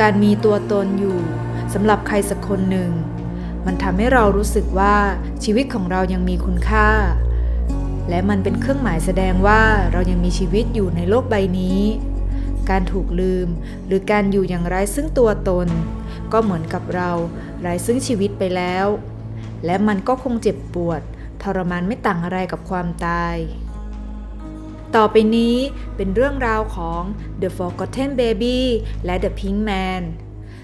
การมีตัวตนอยู่สำหรับใครสักคนหนึ่ง มันทำให้เรารู้สึกว่าชีวิตของเรายังมีคุณค่า และมันเป็นเครื่องหมายแสดงว่าเรายังมีชีวิตอยู่ในโลกใบนี้ การถูกลืมหรือการอยู่อย่างไร้ซึ่งตัวตน ก็เหมือนกับเราไร้ซึ่งชีวิตไปแล้ว และมันก็คงเจ็บปวด ทรมานไม่ต่างอะไรกับความตาย ต่อไปนี้เป็นเรื่องราวของ The Forgotten Baby และ The Pink Man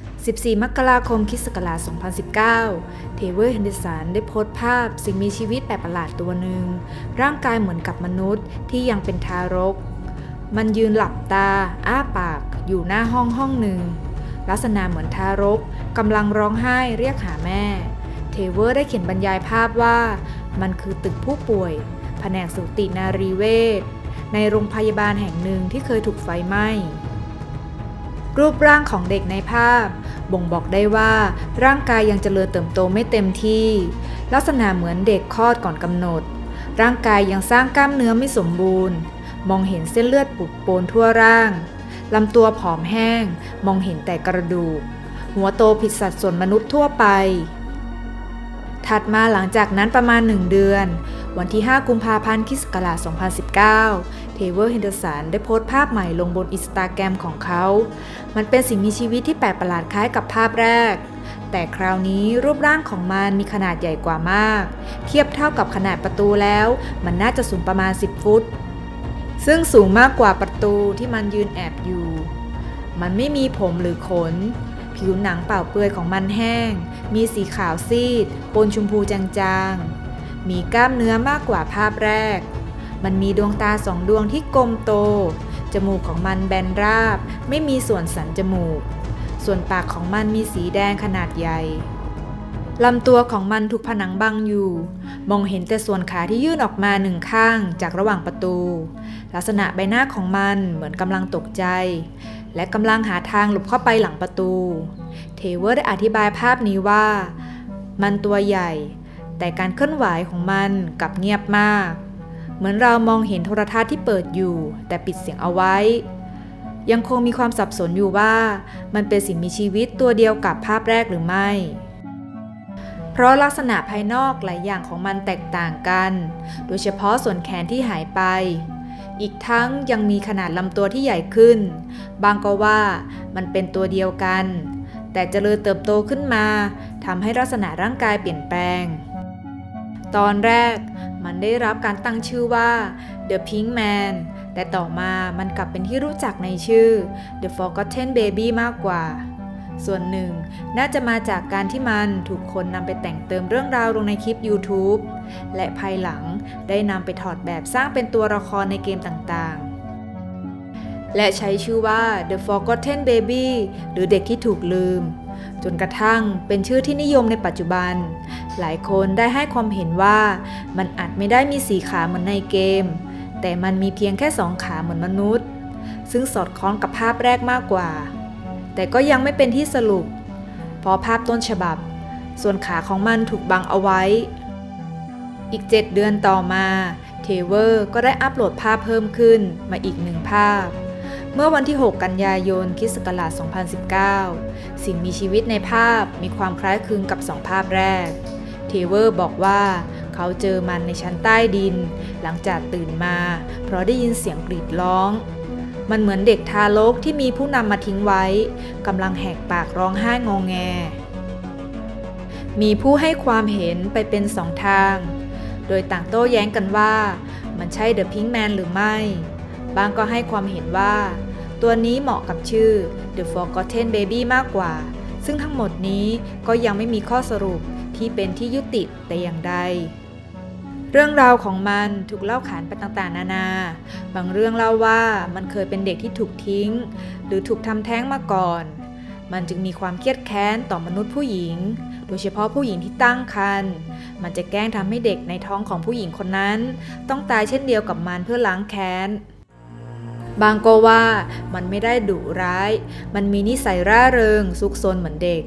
14 มกราคมคริสต์ศักราช2019 เทเวอร์เฮนเดสันได้โพสต์ภาพสิ่งมีชีวิตแปลกประหลาดตัวหนึ่ง ร่างกายเหมือนกับมนุษย์ที่ยังเป็นทารก มันยืนหลับตา อ้าปาก อยู่หน้าห้องห้องหนึ่ง ลักษณะเหมือนทารกกำลังร้องไห้เรียกหาแม่ เทเวอร์ได้เขียนบรรยายภาพว่า มันคือตึกผู้ป่วย แผนกสูตินารีเวช ในโรงพยาบาลแห่งหนึ่งที่เคยถูกไฟไหม้ รูปร่างของเด็กในภาพ บ่งบอกได้ว่าร่างกายยังเจริญเติบโตไม่เต็มที่ ลักษณะเหมือนเด็กคลอดก่อนกำหนด ร่างกายยังสร้างกล้ามเนื้อไม่สมบูรณ์ มองเห็นเส้นเลือดปุกโปนทั่วร่างลำตัวผอมแห้ง มองเห็นแต่กระดูก หัวโตผิดสัดส่วนมนุษย์ทั่วไป ถัดมาหลังจากนั้นประมาณหนึ่งเดือน วันที่ 5 กุมภาพันธ์คริสต์ศักราช2019 เทเวอร์เฮนเดอร์สันได้โพสต์ภาพใหม่ลงบนอินสตาแกรมของเขา มันเป็นสิ่งมีชีวิตที่แปลกประหลาดคล้ายกับภาพแรก แต่คราวนี้รูปร่างของมันมีขนาดใหญ่กว่ามาก เทียบเท่ากับขนาดประตูแล้ว มันน่าจะสูงประมาณ 10 ฟุต ซึ่งสูงมากกว่าประตูที่มันยืนแอบอยู่ มันไม่มีผมหรือขนผิวหนังเปล่าเปลือยของมันแห้ง มีสีขาวซีด ปนชมพูจางๆ มีกล้ามเนื้อมากกว่าภาพแรก มันมีดวงตาสองดวงที่กลมโต จมูกของมันแบนราบ ไม่มีส่วนสันจมูก ส่วนปากของมันมีสีแดงขนาดใหญ่ลำตัวของมันถูกผนังบังอยู่ มองเห็นแต่ส่วนขาที่ยื่นออกมาหนึ่งข้างจากระหว่างประตู ลักษณะใบหน้าของมันเหมือนกำลังตกใจ และกำลังหาทางหลบเข้าไปหลังประตู เทเวอร์ได้อธิบายภาพนี้ว่า มันตัวใหญ่ แต่การเคลื่อนไหวของมันกลับเงียบมาก เหมือนเรามองเห็นโทรทัศน์ที่เปิดอยู่ แต่ปิดเสียงเอาไว้ ยังคงมีความสับสนอยู่ว่า มันเป็นสิ่งมีชีวิตตัวเดียวกับภาพแรกหรือไม่ เพราะลักษณะภายนอกหลายอย่างของมันแตกต่างกัน โดยเฉพาะส่วนแขนที่หายไป อีกทั้งยังมีขนาดลำตัวที่ใหญ่ขึ้น บางก็ว่ามันเป็นตัวเดียวกัน แต่เจริญเติบโตขึ้นมาทำให้ลักษณะร่างกายเปลี่ยนแปลง ตอนแรกมันได้รับการตั้งชื่อว่า The Pink Man แต่ต่อมามันกลับเป็นที่รู้จักในชื่อ The Forgotten Baby มากกว่า ส่วนหนึ่งน่าจะมาจากการที่มันถูกคนนำไปแต่งเติมเรื่องราวลงในคลิป YouTube และภายหลังได้นำไปถอดแบบสร้างเป็นตัวละครในเกมต่างๆ และใช้ชื่อว่า The Forgotten Baby หรือเด็กที่ถูกลืม จนกระทั่งเป็นชื่อที่นิยมในปัจจุบัน หลายคนได้ให้ความเห็นว่ามันอาจไม่ได้มีสีขาเหมือนในเกม แต่มันมีเพียงแค่สองขาเหมือนมนุษย์ ซึ่งสอดคล้องกับภาพแรกมากกว่า แต่ก็ยังไม่เป็นที่สรุป เพราะภาพต้นฉบับ ส่วนขาของมันถูกบังเอาไว้ อีก 7 เดือนต่อมา เทเวอร์ก็ได้อัปโหลดภาพเพิ่มขึ้นมาอีกหนึ่งภาพ เมื่อวันที่ 6 กันยายนคิสต์ศักราช2019 สิ่งมีชีวิตในภาพมีความคล้ายคลึงกับสองภาพแรก เทเวอร์บอกว่าเขาเจอมันในชั้นใต้ดิน หลังจากตื่นมา เพราะได้ยินเสียงกรีดร้อง มันเหมือนเด็กทารกที่มีผู้นำมาทิ้งไว้กำลังแหกปากร้องไห้งองแง มีผู้ให้ความเห็นไปเป็นสองทาง โดยต่างโต้แย้งกันว่า มันใช่เดอะพิงแมนหรือไม่ บางก็ให้ความเห็นว่า ตัวนี้เหมาะกับชื่อ The Forgotten Baby มากกว่า ซึ่งทั้งหมดนี้ก็ยังไม่มีข้อสรุปที่เป็นที่ยุติแต่อย่างใด เรื่องราวของมันถูกเล่าขานไปต่างๆ นานา บางเรื่องเล่าว่ามันเคยเป็นเด็กที่ถูกทิ้ง หรือถูกทำแท้งมาก่อน มันจึงมีความเครียดแค้นต่อมนุษย์ผู้หญิง โดยเฉพาะผู้หญิงที่ตั้งครรภ์ มันจะแกล้งทำให้เด็กในท้องของผู้หญิงคนนั้น ต้องตายเช่นเดียวกับมันเพื่อล้างแค้น บางก็ว่ามันไม่ได้ดุร้าย มันมีนิสัยร่าเริงซุกซนเหมือนเด็ก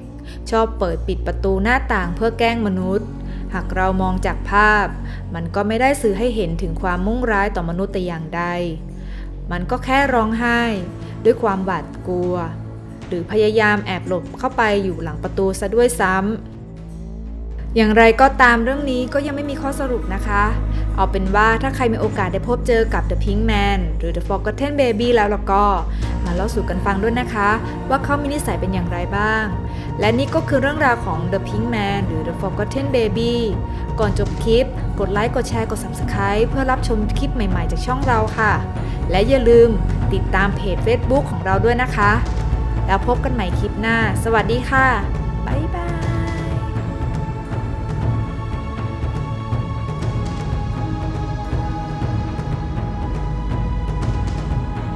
ชอบเปิดปิดประตูหน้าต่างเพื่อแกล้งมนุษย์ หากเรามองจากภาพ มันก็ไม่ได้สื่อให้เห็นถึงความมุ่งร้ายต่อมนุษย์แต่อย่างใด มันก็แค่ร้องไห้ ด้วยความหวาดกลัว หรือพยายามแอบหลบเข้าไปอยู่หลังประตูซะด้วยซ้ำอย่างไรก็ตามเรื่องนี้ก็ยังไม่มีข้อสรุปนะคะ เอาเป็นว่าถ้าใครมีโอกาสได้พบเจอกับ The Pink Man หรือ The Forgotten Baby แล้วแล้วก็ มาเล่าสู่กันฟังด้วยนะคะ ว่าเขามีนิสัยเป็นอย่างไรบ้าง และนี่ก็คือเรื่องราวของ The Pink Man หรือ The Forgotten Baby ก่อนจบคลิป กดไลค์กดแชร์กด Subscribe เพื่อรับชมคลิปใหม่ๆ จากช่องเราค่ะ และอย่าลืมติดตามเพจ Facebook ของเราด้วยนะคะ แล้วพบกันใหม่คลิปหน้า สวัสดีค่ะ